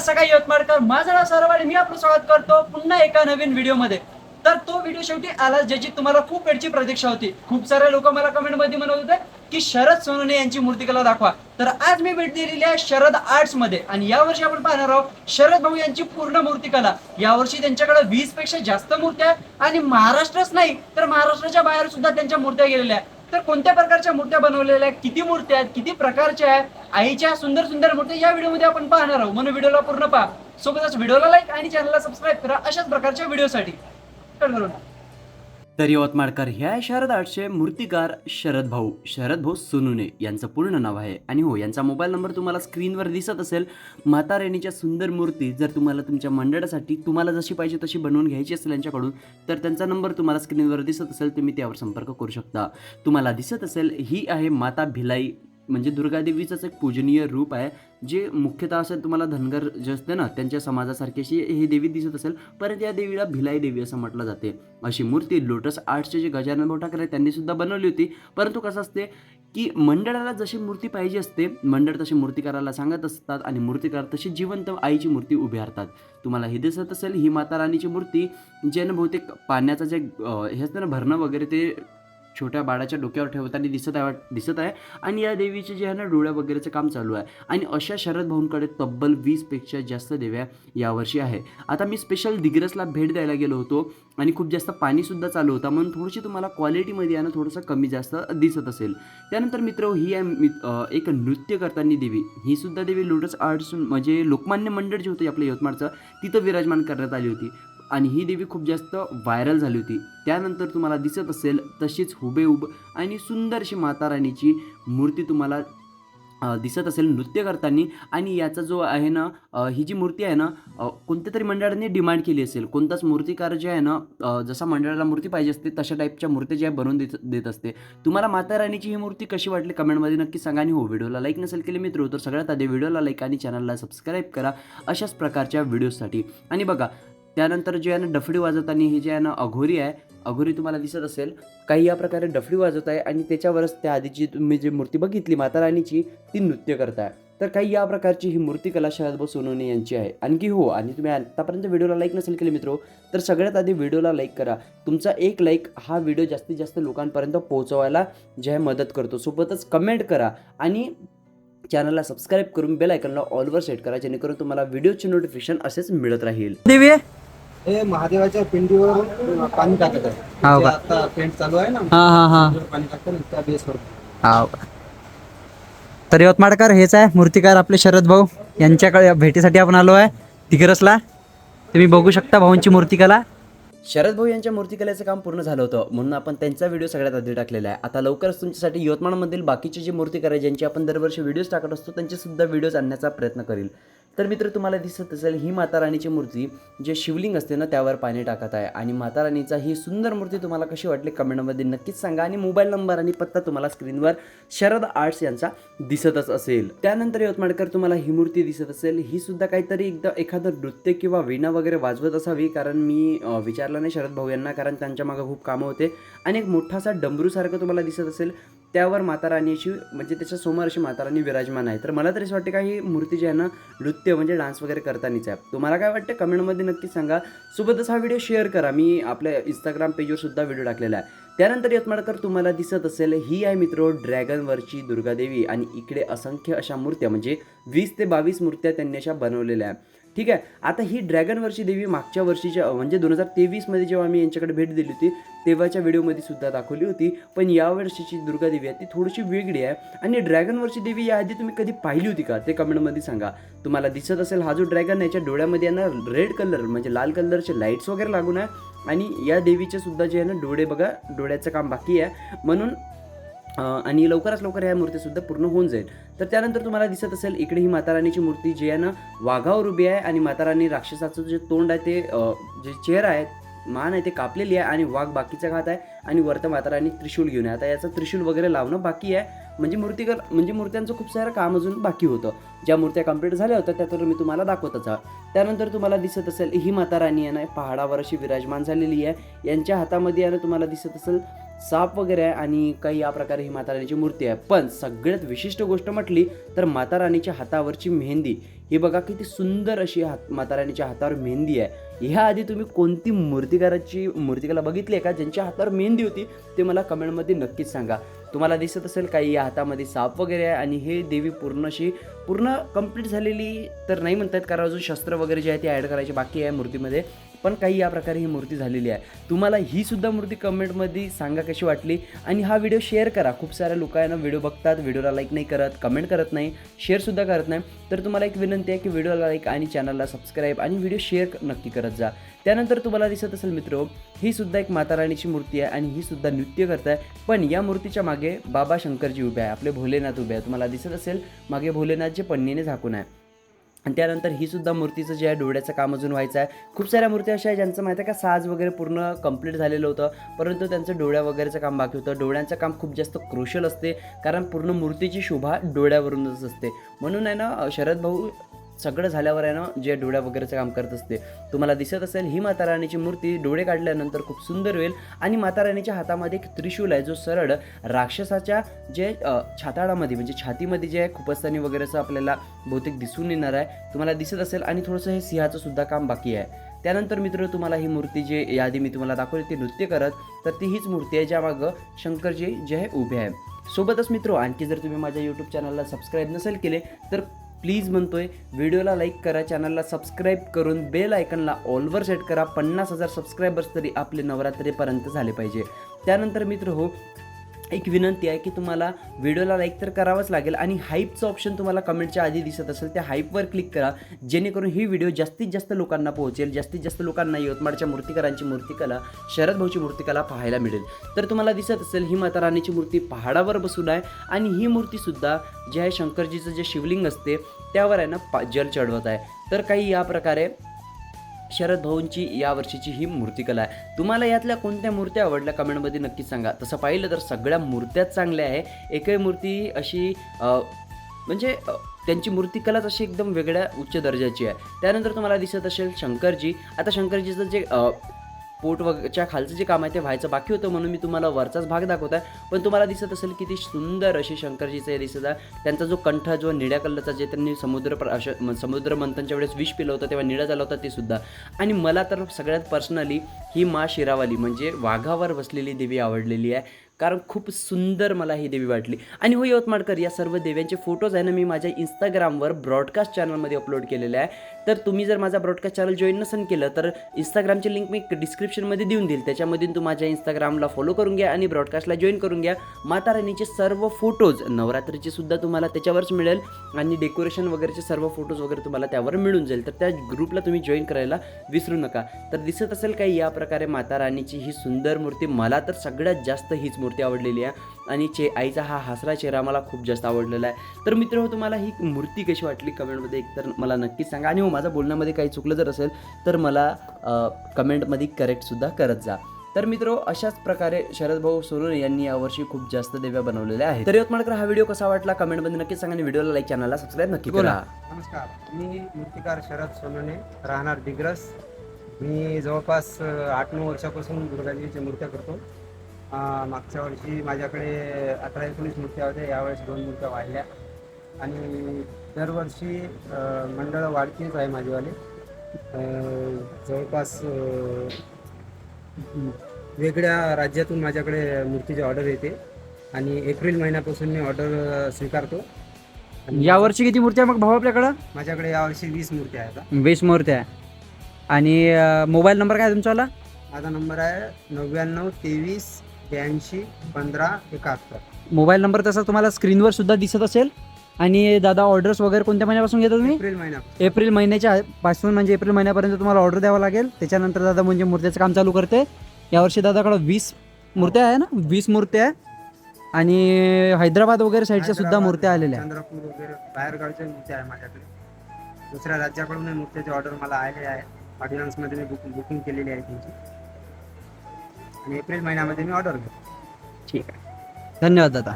सगळा यवतमाळकर माझं नाव सौरभ आणि मी आपलं स्वागत करतो पुन्हा एका नवीन व्हिडिओमध्ये. तर तो व्हिडिओ शेवटी आला ज्याची तुम्हाला खूप वेळची प्रतीक्षा होती. खूप सारे लोक मला कमेंटमध्ये म्हणत होते की शरद सोनवणे यांची मूर्तिकला दाखवा. तर आज मी भेट दिलेली आहे शरद आर्ट्समध्ये. आणि यावर्षी आपण पाहणार आहोत शरद भाऊ यांची पूर्ण मूर्तिकला. यावर्षी त्यांच्याकडे वीसपेक्षा जास्त मूर्त्या आणि महाराष्ट्रच नाही तर महाराष्ट्राच्या बाहेर सुद्धा त्यांच्या मूर्त्या गेलेल्या आहेत. तर कोणत्या प्रकारच्या मूर्त्या बनवलेल्या आहेत? किती मूर्त्या आहेत? किती प्रकारच्या आहेत? आईच्या सुंदर सुंदर मूर्त्या या व्हिडिओमध्ये आपण पाहणार आहोत. म्हणून व्हिडिओला पूर्ण पहा. सोबतच व्हिडिओला लाईक आणि चॅनलला सबस्क्राईब करा अशाच प्रकारच्या व्हिडिओसाठी कट करून. तर यवतमाळकर ह्या शरद आर्टचे मूर्तिकार शरद भाऊ. शरद भाऊ सोनुने यांचं पूर्ण नाव आहे. आणि हो यांचा मोबाईल नंबर तुम्हाला स्क्रीनवर दिसत असेल. माता रेणीच्या सुंदर मूर्ती जर तुम्हाला तुमच्या मंडळासाठी तुम्हाला जशी पाहिजे तशी बनवून घ्यायची असेल यांच्याकडून तर त्यांचा नंबर तुम्हाला स्क्रीनवर दिसत असेल तुम्ही त्यावर संपर्क करू शकता. तुम्हाला दिसत असेल ही आहे माता भिलाई म्हणजे दुर्गादेवीचंच एक पूजनीय रूप आहे जे मुख्यतः असेल तुम्हाला धनगर जे असते ना त्यांच्या समाजासारखी अशी ही देवी दिसत असेल परंतु या देवीला भिलाई देवी असं म्हटलं जाते. अशी मूर्ती लोटस आर्ट्सचे जे गजानन भोटाकर ठाकरे आहेत, त्यांनी सुद्धा बनवली होती. परंतु कसं असते की मंडळाला जशी मूर्ती पाहिजे असते मंडळ तशी मूर्तिकाराला सांगत असतात आणि मूर्तिकार तशी जिवंत आईची मूर्ती उभारतात तुम्हाला हे दिसत असेल ही माता राणीची मूर्ती ज्यानं बहुतेक पाण्याचं जे हे असतं ना भरणं वगैरे ते छोट्या बाळाच्या डोक्यावर ठेवताना दिसत आहे दिसत आहे. आणि या देवीचे जे आहे ना डोळ्या वगैरेचं काम चालू आहे. आणि अशा शरद भाऊंकडे तब्बल वीसपेक्षा जास्त देव्या यावर्षी आहे आता मी स्पेशल दिग्रसला भेट द्यायला गेलो होतो आणि खूप जास्त पाणीसुद्धा चालू होता. म्हणून थोडीशी तुम्हाला क्वालिटीमध्ये आहे ना थोडंसं कमी जास्त दिसत असेल. त्यानंतर मित्र ही आहे एक नृत्य करताना देवी. ही सुद्धा देवी लोटस आर्ट्स म्हणजे लोकमान्य मंडळ जे होतं आपलं यवतमाळचं तिथं विराजमान करण्यात आली होती. आणि ही देवी खूप जास्त व्हायरल झाली होती. त्यानंतर तुम्हाला दिसत असेल तशीच हुबेहूब आणि सुंदरशी माता राणीची मूर्ती तुम्हाला दिसत असेल नृत्य करताना. आणि याचा जो आहे ना ही जी मूर्ती आहे ना कोणत्या तरी मंडळाने डिमांड केली असेल. कोणताच मूर्तिकार जे आहे ना जसा मंडळाला मूर्ती पाहिजे असते तशा टाईपच्या मूर्ती ज्या बनवून देत देत असते. तुम्हाला माता राणीची ही मूर्ती कशी वाटली कमेंटमध्ये नक्की सांगा आणि हो व्हिडिओला लाईक नसेल केले मित्र तर सगळ्यात आधी व्हिडिओला लाईक आणि चॅनलला सबस्क्राईब करा अशाच प्रकारच्या व्हिडिओसाठी आणि बघा त्यानंतर जे आहे ना डफडी वाजवताना ही जे आहे ना अघोरी आहे अघोरी तुम्हाला दिसत असेल काही या प्रकारे डफडी वाजवत आहे आणि त्याच्यावरच त्या आधीची तुम्ही जी मूर्ती बघितली माता राणीची ती नृत्य करताय. तर काही या प्रकारची ही मूर्ती कला शरद भाऊ सोनवणे यांची आहे. आणखी हो आणि तुम्ही आतापर्यंत व्हिडिओला लाईक नसेल केले मित्रो तर सगळ्यात आधी व्हिडिओला लाईक करा. तुमचा एक लाईक हा व्हिडिओ जास्तीत जास्त लोकांपर्यंत पोहोचवायला जे आहे मदत करतो. सोबतच कमेंट करा आणि चॅनलला सबस्क्राईब करून बेल आयकनला ऑलवर सेट करा जेणेकरून तुम्हाला व्हिडिओचे नोटिफिकेशन असेच मिळत राहील. देवी! हे महादेवाच्या पिंडीवर पाणी टाकत आहे. हाव जे का? आता पेंट चालू आहे ना हा हा हा. पाणी टाकतं ना, त्या बेसवर हाव का. तर यवतमाळकर हेच आहे मूर्तिकार आपले शरद भाऊ. यांच्याकडे भेटीसाठी आपण आलो आहे तिगरसला तुम्ही बघू शकता भाऊंची मूर्तिकला. शरद भाऊ यांच्या मूर्तिकलेचं काम पूर्ण झालं होतं म्हणून आपण त्यांचा व्हिडिओ सगळ्यात आधी टाकलेला आहे. आता लवकरच तुमच्यासाठी यवतमाळमधील बाकीचे जे मूर्तिकार आहे ज्यांची आपण दरवर्षी व्हिडिओज टाकत असतो त्यांचे सुद्धा व्हिडिओज आणण्याचा प्रयत्न करील. तर मित्र तुम्हाला दिसत असेल ही माता राणीची मूर्ती जे शिवलिंग असते ना त्यावर पाणी टाकत आहे. आणि माता राणीचा ही सुंदर मूर्ती तुम्हाला कशी वाटली कमेंटमध्ये नक्कीच सांगा. आणि मोबाईल नंबर आणि पत्ता तुम्हाला स्क्रीनवर शरद आर्ट्स यांचा दिसतच असेल. त्यानंतर यवतमाळकर तुम्हाला ही मूर्ती दिसत असेल. ही सुद्धा काहीतरी एकदा एखादं नृत्य किंवा वीणा वगैरे वाजवत असावी कारण मी विचारलं नाही शरद भाऊ यांना कारण त्यांच्या मागं खूप कामं होते. आणि एक मोठासा डमरूसारखं तुम्हाला दिसत असेल. त्यावर माताराणीची म्हणजे त्याच्यासमोर अशी माताराणी विराजमान आहे. तर मला तरी असं वाटते का ही मूर्ती जी आहे ना नृत्य म्हणजे डान्स वगैरे करतानीच आहे. तुम्हाला काय वाटतं? कमेंटमध्ये नक्की सांगा. सोबतच हा व्हिडिओ शेअर करा. मी आपल्या इंस्टाग्राम पेजवर सुद्धा व्हिडिओ टाकलेला आहे. त्यानंतर यवतमाळकर तुम्हाला दिसत असेल ही आहे मित्र ड्रॅगनवरची दुर्गादेवी. आणि इकडे असंख्य अशा मूर्त्या म्हणजे वीस ते बावीस मूर्त्या त्यांनी अशा बनवलेल्या आहे. ठीक आहे? आता ही ड्रॅगनवरची देवी मागच्या वर्षीच्या म्हणजे दोन हजार तेवीसमध्ये जेव्हा आम्ही यांच्याकडे भेट दिली होती तेव्हाच्या व्हिडिओमध्ये सुद्धा दाखवली होती. पण या वर्षीची दुर्गा देवी आहे ती थोडीशी वेगळी आहे. आणि ड्रॅगनवरची देवी याआधी तुम्ही कधी पाहिली होती का? ते कमेंटमध्ये सांगा. तुम्हाला दिसत असेल हा जो ड्रॅगन आहे, याच्या डोळ्यामध्ये आहे ना रेड कलर म्हणजे लाल कलरचे लाईट्स वगैरे लागून आहे. आणि या देवीचे सुद्धा जे आहे ना डोळे बघा डोळ्याचं काम बाकी आहे. म्हणून आणि लवकरात लवकर ह्या मूर्तीसुद्धा पूर्ण होऊन जाईल. तर त्यानंतर तुम्हाला दिसत असेल इकडे ही माताराणीची मूर्ती जी आहे ना वाघावर उभी आहे आणि माताराणी राक्षसाचं जे तोंड आहे ते जे चेहरा आहे मान आहे ते कापलेली आहे आणि वाघ बाकीचा घात आहे आणि वरतं माताराणी त्रिशूल घेऊन आहे. आता याचं त्रिशूल वगैरे लावणं बाकी आहे. म्हणजे मूर्तीकर म्हणजे मूर्त्यांचं खूप सारं काम अजून बाकी होतं. ज्या मूर्त्या कंप्लीट झाल्या होत्या त्या तर मी तुम्हाला दाखवतच आहे. त्यानंतर तुम्हाला दिसत असेल ही माता राणी आहे ना पहाडावर अशी विराजमान झालेली आहे. यांच्या हातामध्ये आहे ना तुम्हाला दिसत असेल साप वगैरे आहे आणि काही या प्रकारे ही माताराणीची मूर्ती आहे. पण सगळ्यात विशिष्ट गोष्ट म्हटली तर माताराणीच्या हातावरची मेहंदी. ही बघा किती सुंदर अशी हात माताराणीच्या हातावर मेहंदी आहे. ह्या आधी तुम्ही कोणती मूर्तिकाराची मूर्तिकला बघितली आहे का? ज्यांच्या हातावर मेहंदी होती ते मला कमेंटमध्ये नक्कीच सांगा. तुम्हाला दिसत असेल काही या हातामध्ये साप वगैरे आहे आणि हे देवी पूर्ण अशी पूर्ण कंप्लीट झालेली तर नाही म्हणतात कारण अजून शस्त्र वगैरे जे आहे ते ॲड करायचे बाकी आहे मूर्तीमध्ये. पण काही या प्रकारे ही मूर्ती झालेली आहे. तुम्हाला ही सुद्धा मूर्ती कमेंटमध्ये सांगा कशी वाटली आणि हा व्हिडिओ शेअर करा. खूप साऱ्या लोकांना व्हिडिओ बघतात व्हिडिओला लाईक नाही करत कमेंट करत नाही शेअरसुद्धा करत नाही. तर तुम्हाला एक विनंती आहे की व्हिडिओला लाईक आणि चॅनलला सबस्क्राईब आणि व्हिडिओ शेअर नक्की करत जा. त्यानंतर तुम्हाला दिसत असेल मित्र ही सुद्धा एक माता राणीची मूर्ती आहे आणि ही सुद्धा नृत्य करत आहे. पण या मूर्तीच्या मागे बाबा शंकरजी उभे आहे आपले भोलेनाथ उभे आहे. तुम्हाला दिसत असेल मागे भोलेनाथ जे पन्नीने झाकून आहे. आणि त्यानंतर ही सुद्धा मूर्तीचं जे आहे डोळ्याचं काम अजून व्हायचं आहे. खूप साऱ्या मूर्ती अशा आहे ज्यांचं माहिती आहे का साज वगैरे पूर्ण कंप्लीट झालेलं होतं. परंतु त्यांचं डोळ्या वगैरेचं काम बाकी होतं. डोळ्यांचं काम खूप जास्त क्रुशल असते कारण पूर्ण मूर्तीची शोभा डोळ्यावरूनच असते. म्हणून आहे ना शरद भाऊ सगळं झाल्यावर आहे ना जे डोळ्या वगैरेचं काम करत असते तुम्हाला दिसत असेल ही माता राणीची मूर्ती डोळे काढल्यानंतर खूप सुंदर होईल. आणि माता राणीच्या हातामध्ये एक त्रिशूल आहे जो सरळ राक्षसाच्या जे छाताळामध्ये छाताडामध्ये म्हणजे छातीमध्ये जे आहे खुपस्तानी वगैरेचं आपल्याला बहुतेक दिसून येणार आहे. तुम्हाला दिसत असेल आणि थोडंसं हे सिंहाचं सुद्धा काम बाकी आहे. त्यानंतर मित्र तुम्हाला ही मूर्ती जी यादी मी तुम्हाला दाखवली ती नृत्य करत तर ती हीच मूर्ती आहे ज्या मागं शंकरजी जे आहे उभे आहे. सोबतच मित्र आणखी जर तुम्ही माझ्या यूट्यूब चॅनलला सबस्क्राईब नसेल केले तर प्लीज म्हणतोय व्हिडिओला लाईक करा चॅनलला सबस्क्राईब करून बेल आयकनला ऑलवर सेट करा. पन्नास हजार सबस्क्रायबर्स तरी आपले नवरात्रीपर्यंत झाले पाहिजे. त्यानंतर मित्र हो एक विनंती आहे की तुम्हाला व्हिडिओला लाईक तर करावंच लागेल आणि हाईपचं ऑप्शन तुम्हाला कमेंटच्या आधी दिसत असेल त्या हाईपवर क्लिक करा. जेणेकरून ही व्हिडिओ जास्तीत जास्त लोकांना पोहोचेल जास्तीत जास्त लोकांना यवतमाळच्या मूर्तिकारांची मूर्तिकला शरद भाऊची मूर्तिकला पाहायला मिळेल. तर तुम्हाला दिसत असेल ही माता राणीची मूर्ती पहाडावर बसून आहे आणि ही मूर्तीसुद्धा जे आहे शंकरजीचं जे शिवलिंग असते त्यावर आहे ना पा जल चढवत आहे. तर काही या प्रकारे शरद भाऊंची या वर्षीची ही मूर्तिकला आहे. तुम्हाला यातल्या कोणत्या मूर्त्या आवडल्या कमेंटमध्ये नक्की सांगा. तसं पाहिलं तर सगळ्या मूर्त्याच चांगल्या आहे. एकही मूर्ती अशी म्हणजे त्यांची मूर्तिकलाच अशी एकदम वेगळ्या उच्च दर्जाची आहे. त्यानंतर तुम्हाला दिसत असेल शंकरजी. आता शंकरजीचं जे पोट वगच्या खालचं जे काम आहे ते व्हायचं बाकी होतं म्हणून मी तुम्हाला वरचाच भाग दाखवत आहे. पण तुम्हाला दिसत असेल किती सुंदर अशी शंकरजीचं हे दिसत आहे. त्यांचा जो कंठ जो निळ्या कलरचा जे त्यांनी समुद्र प्र- अश- समुद्र मंथनच्या वेळेस विष पिलं होतं तेव्हा निळा झाला होता ते सुद्धा. आणि मला तर सगळ्यात पर्सनली ही मा शिरावाली म्हणजे वाघावर बसलेली देवी आवडलेली आहे. कारण खूप सुंदर मला ही देवी वाटली. आणि हो यवतमाळकर या सर्व देव्यांचे फोटोज आहे ना मी माझ्या इंस्टाग्रामवर ब्रॉडकास्ट चॅनलमध्ये अपलोड केलेले आहे. तर तुम्ही जर माझा ब्रॉडकास्ट चॅनल जॉईन नसेल केलं तर इंस्टाग्रामची लिंक मी डिस्क्रिप्शनमध्ये देऊन देईल. त्याच्यामधून तू माझ्या इंस्टाग्रामला फॉलो करून घ्या आणि ब्रॉडकास्टला जॉईन करून घ्या. माता राणीचे सर्व फोटोज नवरात्रीचे सुद्धा तुम्हाला त्याच्यावरच मिळेल आणि डेकोरेशन वगैरेचे सर्व फोटोज वगैरे तुम्हाला त्यावर मिळून जाईल. तर त्या ग्रुपला तुम्ही जॉईन करायला विसरू नका. तर दिसत असेल काही या प्रकारे माता राणीची ही सुंदर मूर्ती? मला तर सगळ्यात जास्त हीच मूर्ती आवडलेली आहे. आणि चे आईचा हा हसरा चेहरा मला खूप जास्त आवडलेला आहे. तर मित्र तुम्हाला ही मूर्ती कशी वाटली कमेंटमध्ये एकतर मला नक्कीच सांगा. आणि हो माझं बोलण्यामध्ये काही चुकलं जर असेल तर मला कमेंटमध्ये करेक्टसुद्धा करत जा. तर मित्र अशाच प्रकारे शरद भाऊ सोनवणे यांनी यावर्षी खूप जास्त देव्या बनवलेल्या आहेत. तर यवतमाळकर हा व्हिडिओ कसा वाटला कमेंटमध्ये नक्कीच सांगा आणि व्हिडिओला लाईक चॅनलला सबस्क्राईब नक्की करा. नमस्कार. मी मूर्तिकार शरद सोनवणे राहणार दिग्रस. मी जवळपास आठ नऊ वर्षापासून दुर्गादेवीच्या मूर्त्या करतो. मागच्या वर्षी माझ्याकडे अठरा एकोणीस मूर्त्या होत्या यावेळेस दोन मूर्त्या वाढल्या. आणि दरवर्षी मंडळ वाढतीच आहे माझीवाले. जवळपास वेगळ्या राज्यातून माझ्याकडे मूर्तीची ऑर्डर येते. आणि एप्रिल महिन्यापासून मी ऑर्डर स्वीकारतो. यावर्षी किती मूर्ती आहे मग भाऊ आपल्याकडं? माझ्याकडे यावर्षी वीस मूर्त्या आहेत. वीस मूर्ती आहे आणि मोबाईल नंबर काय तुमचावाला माझा नंबर आहे नव्याण्णव तेवीस ब्याऐंशी पंधरा एकाहत्तर. मोबाईल नंबर तसा तुम्हाला स्क्रीनवर सुद्धा दिसत असेल. आणि दादा ऑर्डर्स वगैरे कोणत्या महिन्यापासून घेता तुम्ही? एप्रिल महिना. एप्रिल महिन्याच्या पासून म्हणजे एप्रिल महिन्यापर्यंत तुम्हाला ऑर्डर द्यावं लागेल. त्याच्यानंतर दादा म्हणजे मूर्त्याचं काम चालू करते. यावर्षी दादाकडं वीस मूर्त्या आहे ना? वीस मूर्त्या आहे. आणि हैदराबाद वगैरे साईडच्या सुद्धा मूर्त्या आलेल्या आहे चंद्रपूर वगैरे बाहेरगावच्या मूर्त्या आहे माझ्याकडे. दुसऱ्या राज्याकडून मूर्त्याची ऑर्डर मला आले आहे ऑर्डिनन्समध्ये मी बुक बुकिंग केलेली आहे त्यांची. आणि एप्रिल महिन्यामध्ये मी ऑर्डर घेतो. ठीक आहे. धन्यवाद दादा.